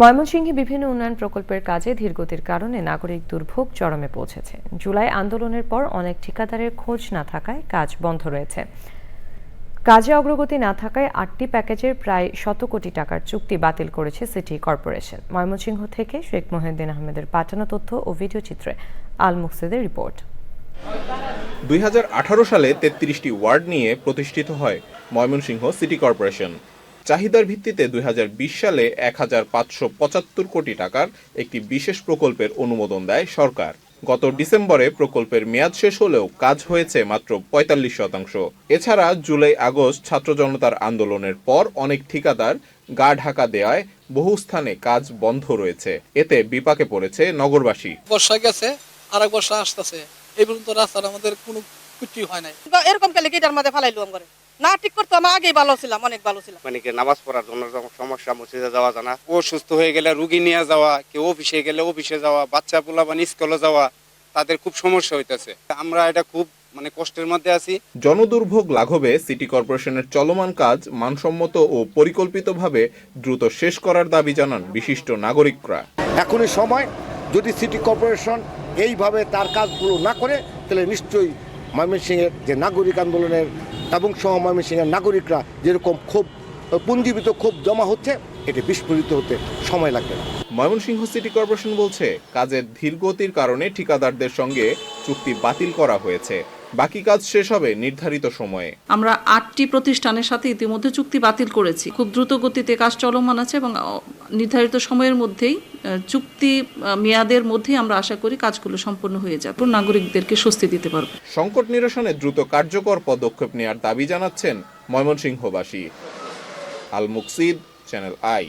ময়মনসিংহে বিভিন্ন উন্নয়ন প্রকল্পের কাজে ধীরগতির কারণে নাগরিক দুর্ভোগ চরমে পৌঁছেছে। জুলাই আন্দোলনের পর অনেক ঠিকাদারের খোঁজ না থাকায় কাজ বন্ধ রয়েছে। কাজে অগ্রগতি না থাকায় আটটি প্যাকেজের প্রায় শত কোটি টাকার চুক্তি বাতিল করেছে সিটি কর্পোরেশন। ময়মনসিংহ থেকে শেখ মহিউদ্দিন আহমেদের পাঠানো তথ্য ও ভিডিও চিত্রে আল মুকসিদের রিপোর্ট। দুই হাজার আঠারো সালে তেত্রিশটি ওয়ার্ড নিয়ে প্রতিষ্ঠিত হয় ময়মনসিংহ সিটি কর্পোরেশন। চাহিদার ভিত্তিতে দুই সালে এক কোটি টাকার একটি বিশেষ প্রকল্পের অনুমোদন দেয় সরকার। গত ডিসেম্বরে প্রকল্পের মেয়াদ শেষ হলেও কাজ হয়েছে মাত্র পঁয়তাল্লিশ শতাংশ। এছাড়া জুলাই আগস্ট ছাত্র জনতার আন্দোলনের পর অনেক ঠিকাদার গা ঢাকা দেওয়ায় বহু স্থানে কাজ বন্ধ রয়েছে। এতে বিপাকে পড়েছে নগরবাসী। বর্ষা গেছে আর এক বর্ষা আসতেছে। এই পর্যন্ত রাস্তার আমাদের কোনো কিছু হয় নাই। এরকম কালে গেটার মধ্যে ফালাইলু করে না ঠিক করতো আমি আগেই ভালো ছিলাম অনেক ভালো ছিলাম। মানে কি নামাজ পড়ার জন্য যখন সমস্যা মসজিদে যাওয়া জানা ও সুস্থ হয়ে গেলে রুগী নিয়ে যাওয়া কেউ অফিসে গেলে অফিসে যাওয়া বাচ্চা পোলা বা স্কুলে যাওয়া তাদের খুব সমস্যা হইতেছে। আমরা এটা খুব মানে কষ্টের মধ্যে আছি। জনদুর্ভোগ লাঘবে সিটি কর্পোরেশনের চলমান কাজ মানসম্মত ও পরিকল্পিতভাবে দ্রুত শেষ করার দাবি জানান বিশিষ্ট নাগরিকরা। এখনই সময় যদি সিটি কর্পোরেশন এইভাবে তার কাজগুলো না করে তাহলে নিশ্চয়ই ময়মনসিংহের যে নাগরিক আন্দোলনের এবং সহ ময়মনসিংহের নাগরিকরা যেরকম ক্ষোভ পুঞ্জীবিত ক্ষোভ জমা হচ্ছে, এটি বিস্ফোরিত হতে সময় লাগবে না। ময়মনসিংহ সিটি কর্পোরেশন বলছে, কাজের ধীরগতির কারণে ঠিকাদারদের সঙ্গে চুক্তি বাতিল করা হয়েছে। বাকি কাজ শেষ হবে নির্ধারিত সময়ে। আমরা আটটি প্রতিষ্ঠানের সাথে ইতিমধ্যে চুক্তি বাতিল করেছি। খুব দ্রুত গতিতে কাজ চলমান আছে এবং নির্ধারিত সময়ের মধ্যেই চুক্তি মেয়াদের মধ্যেই আমরা আশা করি কাজগুলো সম্পন্ন হয়ে যাবে। নাগরিকদেরকে স্বস্তি দিতে পারব। সংকট নিরসনে দ্রুত কার্যকর পদক্ষেপ নেওয়ার দাবি জানাচ্ছেন ময়মনসিংহবাসী। আল মুকসিদ চ্যানেল আই।